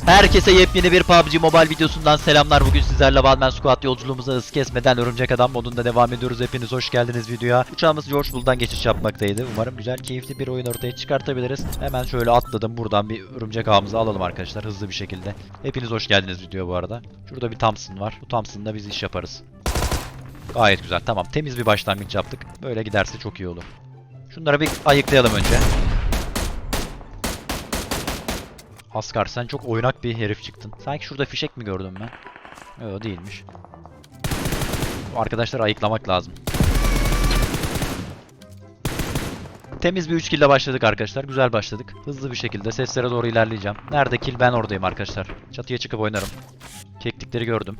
Herkese yepyeni bir PUBG Mobile videosundan selamlar. Bugün sizlerle Batman Squad yolculuğumuza hız kesmeden Örümcek Adam modunda devam ediyoruz. Hepiniz hoş geldiniz videoya. Uçağımız George Bull'dan geçiş yapmaktaydı. Umarım güzel, keyifli bir oyun ortaya çıkartabiliriz. Hemen şöyle atladım. Buradan bir örümcek ağımızı alalım arkadaşlar hızlı bir şekilde. Hepiniz hoş geldiniz video bu arada. Şurada bir Thompson var. Bu Thompson'da biz iş yaparız. Gayet güzel. Tamam. Temiz bir başlangıç yaptık. Böyle giderse çok iyi olur. Şunları bir ayıklayalım önce. Asgar sen çok oynak bir herif çıktın. Sanki şurada fişek mi gördüm ben? Yok değilmiş. Bu arkadaşları ayıklamak lazım. Temiz bir 3 kill başladık arkadaşlar. Güzel başladık. Hızlı bir şekilde seslere doğru ilerleyeceğim. Nerede kill ben oradayım arkadaşlar. Çatıya çıkıp oynarım. Keklikleri gördüm.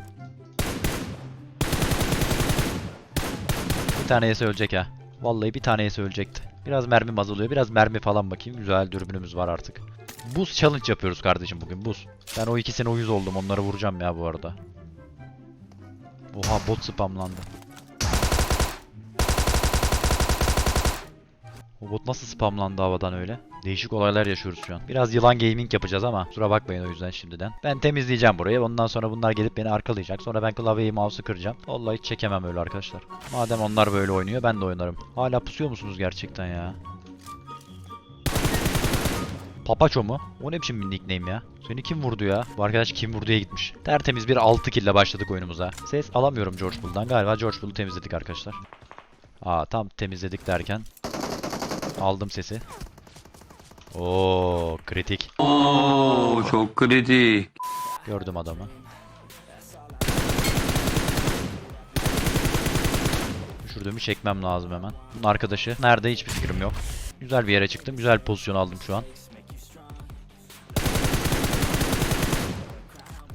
Bir tane yese ölecek ha. Vallahi bir tane yese ölecekti. Biraz mermim azalıyor. Biraz mermi falan bakayım. Güzel dürbünümüz var artık. Buz challenge yapıyoruz kardeşim bugün buz. Ben o ikisine uyuz oldum. Onları vuracağım ya bu arada. Oha bot spamlandı. O bot nasıl spamlandı havadan öyle? Değişik olaylar yaşıyoruz şu an. Biraz yılan gaming yapacağız ama kusura bakmayın o yüzden şimdiden. Ben temizleyeceğim burayı. Ondan sonra bunlar gelip beni arkalayacak. Sonra ben klavyeyi mouse'u kıracağım. Vallahi çekemem öyle arkadaşlar. Madem onlar böyle oynuyor ben de oynarım. Hala pusuyor musunuz gerçekten ya? Papaço mu? O ne biçim bir nickname ya? Seni kim vurdu ya? Bu arkadaş kim vurduya gitmiş. Tertemiz bir 6 kill ile başladık oyunumuza. Ses alamıyorum George Bull'dan. Galiba George Bull'u temizledik arkadaşlar. Aa tam temizledik derken. Aldım sesi. Oo kritik. Oo çok kritik. Gördüm adamı. Düşürdüğümü çekmem lazım hemen. Bunun arkadaşı nerede hiçbir fikrim yok. Güzel bir yere çıktım. Güzel pozisyon aldım şu an.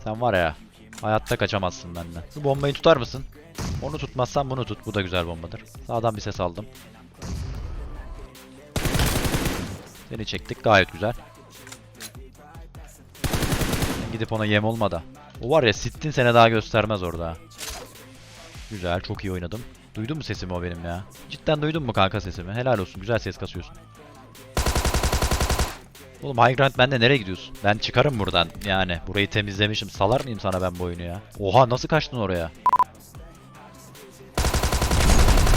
Sen var ya hayatta kaçamazsın benden. Bu bombayı tutar mısın? Onu tutmazsan bunu tut. Bu da güzel bombadır. Sağdan bir ses aldım. Seni çektik gayet güzel. Gidip ona yem olma da. O var ya sittin sene daha göstermez orada. Güzel çok iyi oynadım. Duydun mu sesimi o benim ya? Cidden duydun mu kanka sesimi? Helal olsun güzel ses kasıyorsun. Oğlum High Ground bende nereye gidiyorsun? Ben çıkarım buradan yani. Burayı temizlemişim. Salar mıyım sana ben bu oyunu ya? Oha nasıl kaçtın oraya?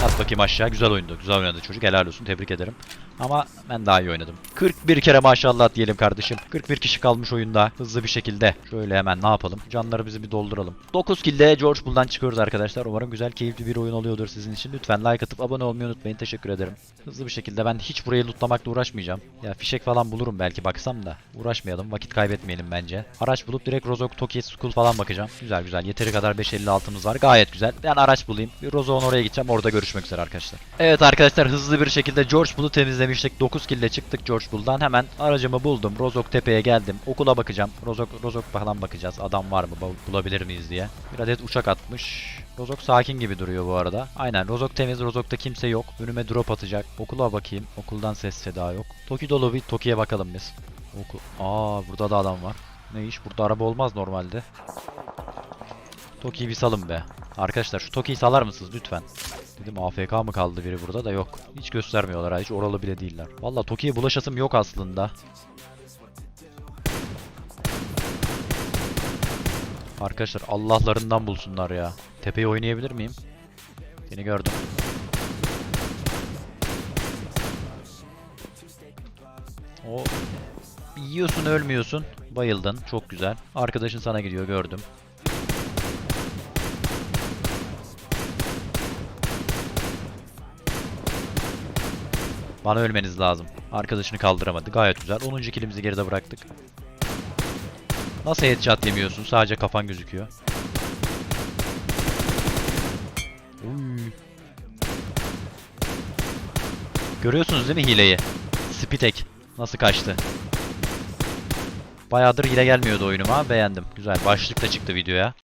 At bakayım aşağı. Güzel oyundu. Güzel oynadı çocuk. Helal olsun. Tebrik ederim. Ama ben daha iyi oynadım. 41 kere maşallah diyelim kardeşim. 41 kişi kalmış oyunda. Hızlı bir şekilde. Şöyle hemen ne yapalım? Canlarımızı bir dolduralım. 9 kill'de George Bull'dan çıkıyoruz arkadaşlar. Umarım güzel, keyifli bir oyun oluyordur sizin için. Lütfen like atıp abone olmayı unutmayın. Teşekkür ederim. Hızlı bir şekilde ben hiç burayı lootlamakla uğraşmayacağım. Ya fişek falan bulurum belki baksam da. Uğraşmayalım. Vakit kaybetmeyelim bence. Araç bulup direkt Rozok, Toki, School falan bakacağım. Güzel güzel. Yeteri kadar 556'mız var. Gayet güzel. Ben araç bulayım. Bir Rozok'un oraya gideceğim. Orada görüşmek üzere arkadaşlar. Evet arkadaşlar hızlı bir şekilde George Bull'u temizlemiştik. 9 kill ile çıktık George Bull'dan. Hemen aracımı buldum. Rozok Tepe'ye geldim. Okula bakacağım. Rozok Rozok falan bakacağız. Adam var mı? bu- Bulabilir miyiz diye. Bir adet uçak atmış. Rozok sakin gibi duruyor bu arada. Aynen Rozok temiz. Rozok'ta kimse yok. Önüme drop atacak. Okula bakayım. Okuldan ses seda yok. Toki dolu bir Toki'ye bakalım biz. Oku Aa burada da adam var. Ne iş? Burada araba olmaz normalde. Toki'yi bir salın be. Arkadaşlar şu Toki'yi salar mısınız lütfen? Dedim AFK mı kaldı biri burada da yok. Hiç göstermiyorlar ha hiç oralı bile değiller. Valla Toki'ye bulaşasım yok aslında. Arkadaşlar Allah'larından bulsunlar ya. Tepeyi oynayabilir miyim? Seni gördüm. O yiyorsun ölmüyorsun. Bayıldın. Çok güzel. Arkadaşın sana gidiyor gördüm. Bana ölmeniz lazım. Arkadaşını kaldıramadı. Gayet güzel. 10. kilimizi geride bıraktık. Nasıl headshot yemiyorsun? Sadece kafan gözüküyor. Uy. Görüyorsunuz değil mi hileyi? Spitek. Nasıl kaçtı? Bayağıdır hile gelmiyordu oyunuma. Beğendim. Güzel. Başlıkta çıktı videoya.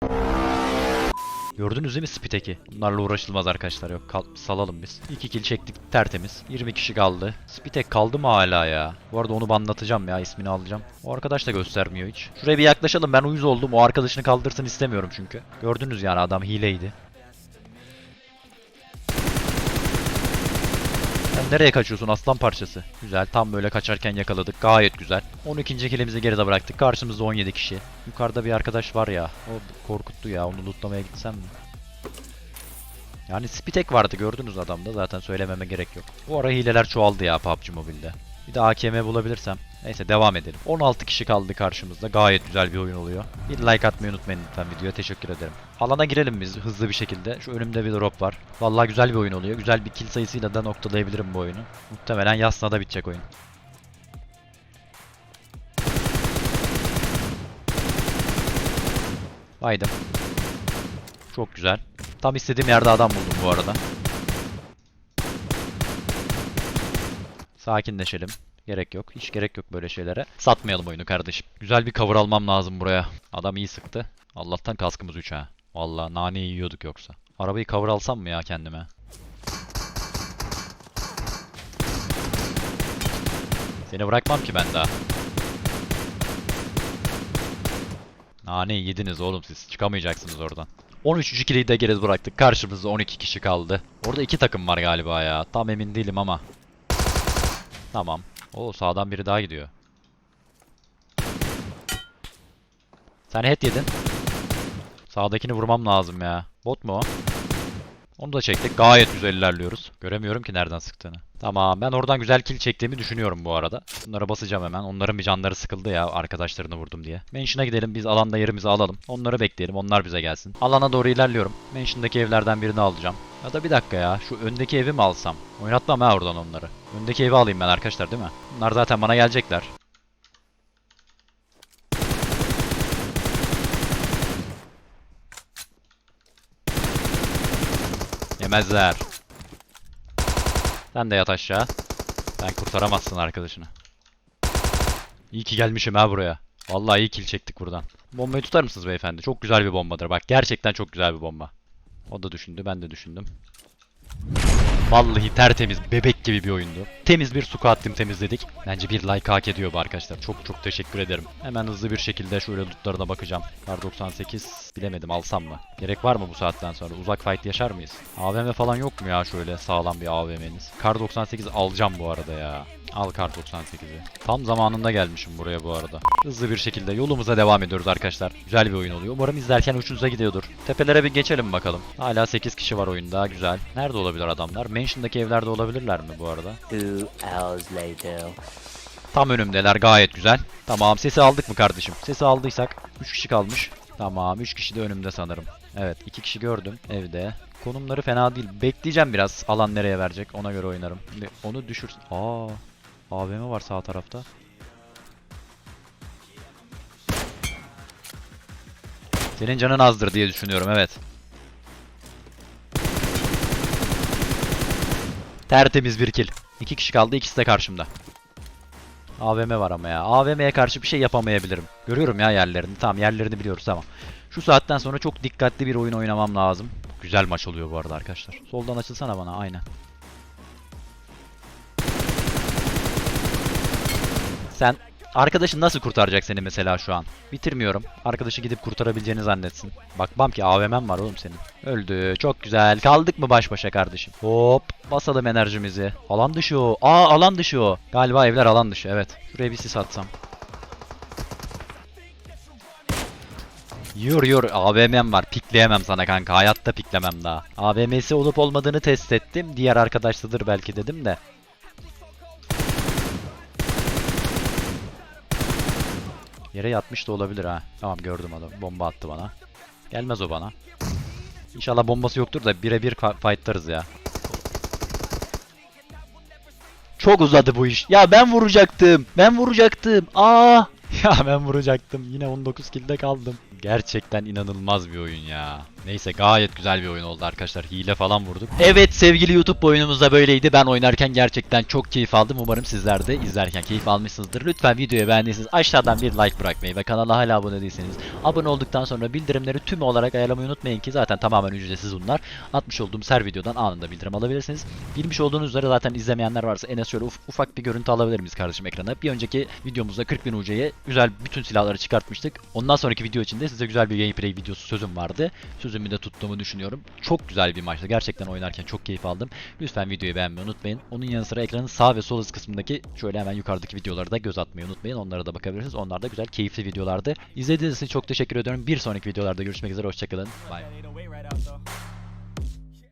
Gördünüz değil mi Spitek'i? Bunlarla uğraşılmaz arkadaşlar. Yok kal- salalım biz. 2 kill çektik tertemiz. 20 kişi kaldı. Spitek kaldı mı hala ya? Bu arada onu banlatacağım ya ismini alacağım. O arkadaş da göstermiyor hiç. Şuraya bir yaklaşalım ben uyuz oldum. O arkadaşını kaldırsın istemiyorum çünkü. Gördünüz yani adam hileydi. Nereye kaçıyorsun aslan parçası? Güzel tam böyle kaçarken yakaladık. Gayet güzel. 12. kilimizi geride bıraktık. Karşımızda 17 kişi. Yukarıda bir arkadaş var ya. O korkuttu ya. Onu lootlamaya gitsem mi? Yani Spitek vardı gördünüz adamda. Zaten söylememe gerek yok. Bu ara hileler çoğaldı ya PUBG Mobile'de. Bir de AKM bulabilirsem. Neyse devam edelim. 16 kişi kaldı karşımızda. Gayet güzel bir oyun oluyor. Bir like atmayı unutmayın lütfen videoya. Teşekkür ederim. Alana girelim biz hızlı bir şekilde. Şu önümde bir drop var. Vallahi güzel bir oyun oluyor. Güzel bir kill sayısıyla da noktalayabilirim bu oyunu. Muhtemelen Yasna'da bitecek oyun. Baydım. Çok güzel. Tam istediğim yerde adam buldum bu arada. Sakinleşelim. Gerek yok. Hiç gerek yok böyle şeylere. Satmayalım oyunu kardeşim. Güzel bir cover almam lazım buraya. Adam iyi sıktı. Allah'tan kaskımız 3 ha. Vallahi naneyi yiyorduk yoksa. Arabayı cover alsam mı ya kendime? Seni bırakmam ki ben daha. Naneyi yediniz oğlum siz. Çıkamayacaksınız oradan. 13. ikiliyi de geride bıraktık. Karşımızda 12 kişi kaldı. Orada iki takım var galiba ya. Tam emin değilim ama. Tamam. Oo sağdan biri daha gidiyor. Sen head yedin. Sağdakini vurmam lazım ya. Bot mu o? Onu da çektik. Gayet güzel ilerliyoruz. Göremiyorum ki nereden sıktığını. Tamam ben oradan güzel kill çektiğimi düşünüyorum bu arada. Bunlara basacağım hemen. Onların bir canları sıkıldı ya arkadaşlarını vurdum diye. Mansion'a gidelim biz alanda yerimizi alalım. Onları bekleyelim onlar bize gelsin. Alana doğru ilerliyorum. Mansion'daki evlerden birini alacağım. Ya da bir dakika ya şu öndeki evi mi alsam? Oynatmam ha oradan onları. Öndeki evi alayım ben arkadaşlar değil mi? Bunlar zaten bana gelecekler. Yemezler. Sen de yat aşağı. Sen kurtaramazsın arkadaşını. İyi ki gelmişim ha buraya. Vallahi iyi kill çektik buradan. Bombayı tutar mısınız beyefendi? Çok güzel bir bombadır. Bak gerçekten çok güzel bir bomba. O da düşündü, ben de düşündüm. Vallahi tertemiz, bebek gibi bir oyundu. Temiz bir squad team temizledik. Bence bir like hak ediyor bu arkadaşlar. Çok çok teşekkür ederim. Hemen hızlı bir şekilde şöyle lootlarına bakacağım. Kar 98 bilemedim alsam mı? Gerek var mı bu saatten sonra? Uzak fight yaşar mıyız? AVM falan yok mu ya şöyle sağlam bir AVM'niz? Kar 98 alacağım bu arada ya. Al kar 98'i. Tam zamanında gelmişim buraya bu arada. Hızlı bir şekilde yolumuza devam ediyoruz arkadaşlar. Güzel bir oyun oluyor. Umarım izlerken hoşunuza gidiyordur. Tepelere bir geçelim bakalım. Hala 8 kişi var oyunda. Güzel. Nerede olabilir adamlar? Mansion'daki evlerde olabilirler mi bu arada? Tam önümdeler gayet güzel. Tamam sesi aldık mı kardeşim? Sesi aldıysak 3 kişi kalmış. Tamam 3 kişi de önümde sanırım. Evet 2 kişi gördüm evde. Konumları fena değil. Bekleyeceğim biraz alan nereye verecek ona göre oynarım. Şimdi onu düşür... Aa, AVM var sağ tarafta. Senin canın azdır diye düşünüyorum evet. Tertemiz bir kill. İki kişi kaldı ikisi de karşımda. AVM var ama ya. AVM'ye karşı bir şey yapamayabilirim. Görüyorum ya yerlerini. Tamam yerlerini biliyoruz ama. Şu saatten sonra çok dikkatli bir oyun oynamam lazım. Güzel maç oluyor bu arada arkadaşlar. Soldan açılsana bana aynen. Sen arkadaşın nasıl kurtaracak seni mesela şu an? Bitirmiyorum. Arkadaşı gidip kurtarabileceğini zannetsin. Bakmam ki AVM'm var oğlum senin. Öldü. Çok güzel. Kaldık mı baş başa kardeşim? Hop. Basalım enerjimizi. Alan dışı o. Aa alan dışı o. Galiba evler alan dışı. Evet. Şuraya bir sis atsam. Yur yur AVM'm var. Pikleyemem sana kanka. Hayatta piklemem daha. AVM'si olup olmadığını test ettim. Diğer arkadaşlıdır belki dedim de. Yere yatmış da olabilir ha. Tamam gördüm adam. Bomba attı bana. Gelmez o bana. İnşallah bombası yoktur da birebir fightlarız ya. Çok uzadı bu iş. Ya ben vuracaktım. Ben vuracaktım. Aa! Ya ben vuracaktım. Yine 19 kilde kaldım. Gerçekten inanılmaz bir oyun ya. Neyse gayet güzel bir oyun oldu arkadaşlar. Hile falan vurduk. Evet sevgili YouTube oyunumuz da böyleydi. Ben oynarken gerçekten çok keyif aldım. Umarım sizler de izlerken keyif almışsınızdır. Lütfen videoyu beğendiyseniz aşağıdan bir like bırakmayı ve kanala hala abone değilseniz abone olduktan sonra bildirimleri tüm olarak ayarlamayı unutmayın ki zaten tamamen ücretsiz bunlar. Atmış olduğum her videodan anında bildirim alabilirsiniz. Bilmiş olduğunuz üzere zaten izlemeyenler varsa en az şöyle uf- ufak bir görüntü alabilir miyiz kardeşim ekrana? Bir önceki videomuzda 40 bin UC'ye güzel bütün silahları çıkartmıştık. Ondan sonraki video için de size güzel bir gameplay videosu sözüm vardı. Sözü sözümü de tuttuğumu düşünüyorum. Çok güzel bir maçtı. Gerçekten oynarken çok keyif aldım. Lütfen videoyu beğenmeyi unutmayın. Onun yanı sıra ekranın sağ ve sol üst kısmındaki şöyle hemen yukarıdaki videolara da göz atmayı unutmayın. Onlara da bakabilirsiniz. Onlar da güzel, keyifli videolardı. İzlediğiniz için çok teşekkür ediyorum. Bir sonraki videolarda görüşmek üzere. Hoşçakalın. Bye.